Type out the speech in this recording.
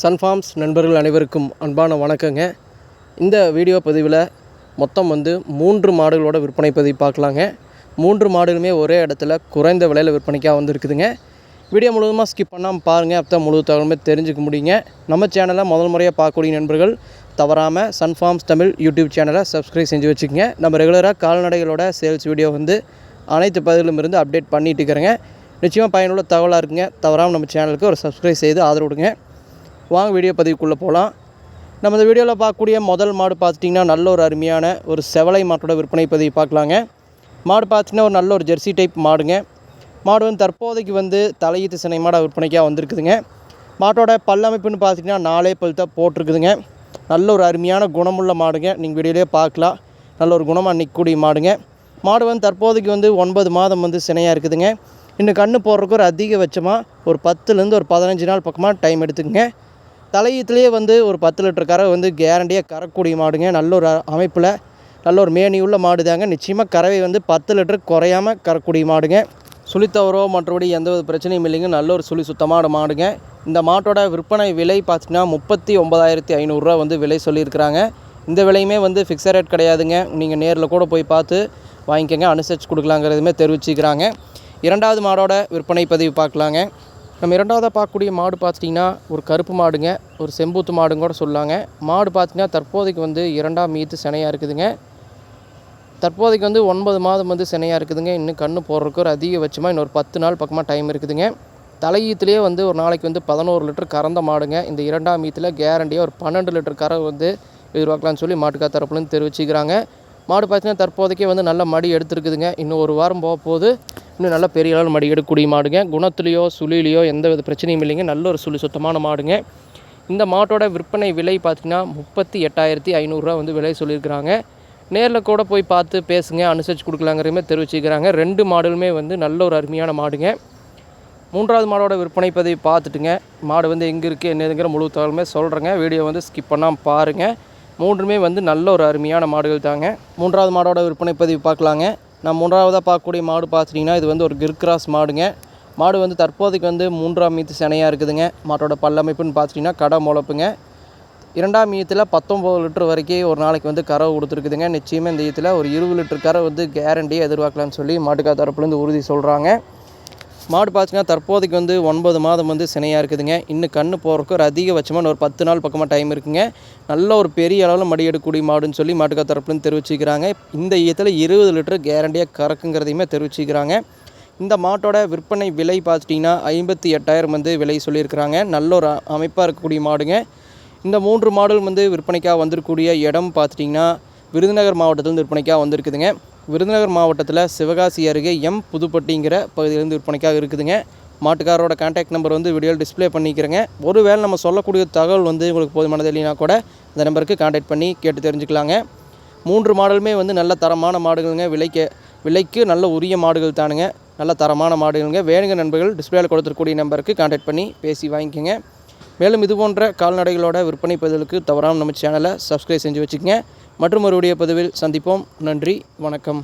Sun Farms நண்பர்கள் அனைவருக்கும் அன்பான வணக்கங்க. இந்த வீடியோ பதிவில் மொத்தம் வந்து மூன்று மாடுகளோட விற்பனை பதிவு பார்க்கலாங்க. மூன்று மாடுகளுமே ஒரே இடத்துல குறைந்த விலையில் விற்பனைக்காக வந்திருக்குதுங்க. வீடியோ முழுவதுமாக ஸ்கிப் பண்ணாமல் பாருங்கள் அப்போ முழு தகவலுமே தெரிஞ்சுக்க முடியுங்க. நம்ம சேனலை முதல் முறையாக பார்க்கக்கூடிய நண்பர்கள் தவறாமல் சன்ஃபார்ம்ஸ் தமிழ் யூடியூப் சேனலை சப்ஸ்கிரைப் செஞ்சு வச்சுக்கோங்க. நம்ம ரெகுலராக கால்நடைகளோட சேல்ஸ் வீடியோ வந்து அனைத்து பதிலும் இருந்து அப்டேட் பண்ணிகிட்டு இருக்கிறேங்க. நிச்சயமாக பயனுள்ள தகவலாக இருக்குங்க. தவறாமல் நம்ம சேனலுக்கு ஒரு சப்ஸ்கிரைப் செய்து ஆதரவு கொடுங்க. வாங்க வீடியோ பதிவுக்குள்ளே போகலாம். நம்ம இந்த வீடியோவில் பார்க்கக்கூடிய முதல் மாடு பார்த்துட்டிங்கன்னா நல்ல ஒரு அருமையான ஒரு செவலை மாட்டோட விற்பனை பதிவு பார்க்கலாங்க. மாடு பார்த்திங்கன்னா ஒரு நல்ல ஒரு ஜெர்சி டைப் மாடுங்க. மாடு வந்து தற்போதைக்கு வந்து தலையீத்து சினை மாடாக விற்பனைக்காக வந்திருக்குதுங்க. மாட்டோட பல்லமைப்புன்னு பார்த்திங்கன்னா நாலே பல் தான் போட்டிருக்குதுங்க. நல்ல ஒரு அருமையான குணமுள்ள மாடுங்க. நீங்கள் வீடியோலேயே பார்க்கலாம். நல்ல ஒரு குணமாக நிற்கக்கூடிய மாடுங்க. மாடு வந்து தற்போதைக்கு வந்து ஒன்பது மாதம் வந்து சினையாக இருக்குதுங்க. இன்னும் கன்று போடுறதுக்கு ஒரு அதிகபட்சமாக ஒரு பத்துலேருந்து ஒரு பதினஞ்சு நாள் பக்கமாக டைம் எடுத்துக்கங்க. தலையீத்துலேயே வந்து ஒரு பத்து லிட்டர் கறவை வந்து கேரண்டியாக கறக்கூடிய மாடுங்க. நல்ல ஒரு அமைப்பில் நல்ல ஒரு மேனி உள்ள மாடு தாங்க. நிச்சயமாக கறவை வந்து பத்து லிட்டர் குறையாமல் கறக்கூடிய மாடுங்க. சுழித்தவரோ மற்றபடி எந்த ஒரு பிரச்சனையும் இல்லைங்க. நல்ல ஒரு சுழி சுத்தமான மாடுங்க. இந்த மாட்டோட விற்பனை விலை பார்த்தீங்கன்னா முப்பத்தி ஒம்பதாயிரத்தி ஐநூறுரூவா வந்து விலை சொல்லியிருக்கிறாங்க. இந்த விலையுமே வந்து ஃபிக்ஸட் ரேட் கிடையாதுங்க. நீங்கள் நேரில் கூட போய் பார்த்து வாங்கிக்கோங்க. அனுசரித்து கொடுக்கலாங்கிறதுமே தெரிவிச்சுக்கிறாங்க. இரண்டாவது மாடோட விற்பனை பதிவு பார்க்கலாங்க. நம்ம இரண்டாவதாக பார்க்கக்கூடிய மாடு பார்த்துட்டிங்கன்னா ஒரு கருப்பு மாடுங்க ஒரு செம்பூத்து மாடுங்க கூட சொல்லாங்க. மாடு பார்த்திங்கன்னா தற்போதைக்கு வந்து இரண்டாம் மீத்து சினையாக இருக்குதுங்க. தற்போதைக்கு வந்து ஒன்பது மாதம் வந்து சினையாக இருக்குதுங்க. இன்னும் கன்று போடுறதுக்கு ஒரு அதிகபட்சமாக இன்னொரு பத்து நாள் பக்கமாக டைம் இருக்குதுங்க. தலையீத்துலேயே வந்து ஒரு நாளைக்கு வந்து பதினோரு லிட்டர் கறந்த மாடுங்க. இந்த இரண்டாம் ஈத்தில் கேரண்டியாக ஒரு பன்னெண்டு லிட்டர் கரை வந்து எதிர்பார்க்கலாம்னு சொல்லி மாட்டுக்கா தரப்புலேருந்து தெரிவிச்சுக்கிறாங்க. மாடு பார்த்தீங்கன்னா தற்போதைக்கே வந்து நல்ல மடி எடுத்துருக்குதுங்க. இன்னும் ஒரு வாரம் போக போது இன்னும் நல்ல பெரிய அளவில் மடி எடுக்கக்கூடிய மாடுங்க. குணத்துலேயோ சுழிலையோ எந்த வித பிரச்சனையும் இல்லைங்க. நல்ல ஒரு சுழி சுத்தமான மாடுங்க. இந்த மாட்டோட விற்பனை விலை பார்த்திங்கன்னா முப்பத்தி எட்டாயிரத்தி ஐநூறுரூவா வந்து விலை சொல்லியிருக்கிறாங்க. நேரில் கூட போய் பார்த்து பேசுங்க அனுசரித்து கொடுக்கலாங்கிறதுமே தெரிவிச்சுக்கிறாங்க ரெண்டு மாடுகளுமே வந்து நல்ல ஒரு அருமையான மாடுங்க. மூன்றாவது மாடோட விற்பனை பதிவு பார்த்துட்டுங்க. மாடு வந்து எங்கே இருக்குது என்னதுங்கிற முழு தகவலுமே சொல்கிறேங்க வீடியோ வந்து ஸ்கிப் பண்ணாமல் பாருங்கள் மூன்றுமே வந்து நல்ல ஒரு அருமையான மாடுகள் தாங்க. மூன்றாவது மாடோட விற்பனை பதிவு பார்க்கலாங்க. நான் மூன்றாவதாக பார்க்கக்கூடிய மாடு பார்த்துட்டிங்கன்னா இது வந்து ஒரு கிர்கிராஸ் மாடுங்க. மாடு வந்து தற்போதைக்கு வந்து மூன்றாம் மீத்து சினையாக இருக்குதுங்க. மாட்டோட பல்லமைப்புன்னு பார்த்துட்டிங்கன்னா கடை முளப்புங்க. இரண்டாம் ஈயத்தில் பத்தொம்பது லிட்டர் வரைக்கும் ஒரு நாளைக்கு வந்து கறவை கொடுத்துருக்குதுங்க. நிச்சயமாக இந்த ஈத்தில் ஒரு இருபது லிட்டர் கரை வந்து கேரண்டியாக எதிர்பார்க்கலாம்னு சொல்லி மாட்டுக்கா தரப்புலேருந்து உறுதி சொல்கிறாங்க மாடு பார்த்திங்கன்னா தற்போதைக்கு வந்து ஒன்பது மாதம் வந்து சினையாக இருக்குதுங்க. இன்னும் கண்ணு போகிறதுக்கு ஒரு அதிகபட்சமாக ஒரு பத்து நாள் பக்கமாக டைம் இருக்குங்க. நல்ல ஒரு பெரிய அளவில் மடி எடுக்கக்கூடிய மாடுன்னு சொல்லி மாட்டுக்கா தரப்புலேருந்து தெரிவிச்சுக்கிறாங்க. இந்த ஈயத்தில் இருபது லிட்டர் கேரண்டியாக கறக்குங்கிறதையுமே தெரிவிச்சுக்கிறாங்க. இந்த மாட்டோட விற்பனை விலை பார்த்துட்டிங்கன்னா ஐம்பத்தி எட்டாயிரம் வந்து விலை சொல்லியிருக்கிறாங்க. நல்ல ஒரு அமைப்பாக இருக்கக்கூடிய மாடுங்க. இந்த மூன்று மாடல் வந்து விற்பனைக்காக வந்திருக்கக்கூடிய இடம் பார்த்துட்டிங்கன்னா விருதுநகர் மாவட்டத்திலேருந்து விற்பனைக்காக வந்திருக்குதுங்க. விருதுநகர் மாவட்டத்தில் சிவகாசி அருகே எம் புதுப்பட்டிங்கிற பகுதியிலேருந்து விற்பனைக்காக இருக்குதுங்க. மாட்டுக்காரரோட கான்டாக்ட் நம்பர் வந்து வீடியோவில் டிஸ்ப்ளே பண்ணிக்கிறேங்க. ஒருவேளை நம்ம சொல்லக்கூடிய தகவல் வந்து உங்களுக்கு போதுமானது இல்லைனா கூட இந்த நம்பருக்கு கான்டாக்ட் பண்ணி கேட்டு தெரிஞ்சுக்கலாங்க. மூன்று மாடலுமே வந்து நல்ல தரமான மாடுகளுங்க. விலைக்கு விலைக்கு நல்ல உரிய மாடுகள் தானுங்க. நல்ல தரமான மாடுகளுங்க. வேணுங்க நண்பர்கள் டிஸ்பிளேயில் கொடுத்துருக்கூடிய நம்பருக்கு கான்டாக்ட் பண்ணி பேசி வாங்கிக்கோங்க. மேலும் இது போன்ற கால்நடைகளோட விற்பனை பதிவுகளுக்கு தவறாமல் நம்ம சேனலை சப்ஸ்கிரைப் செஞ்சு வச்சுக்கோங்க. மற்றும் ஒரு வீடியோ பதிவில் சந்திப்போம். நன்றி வணக்கம்.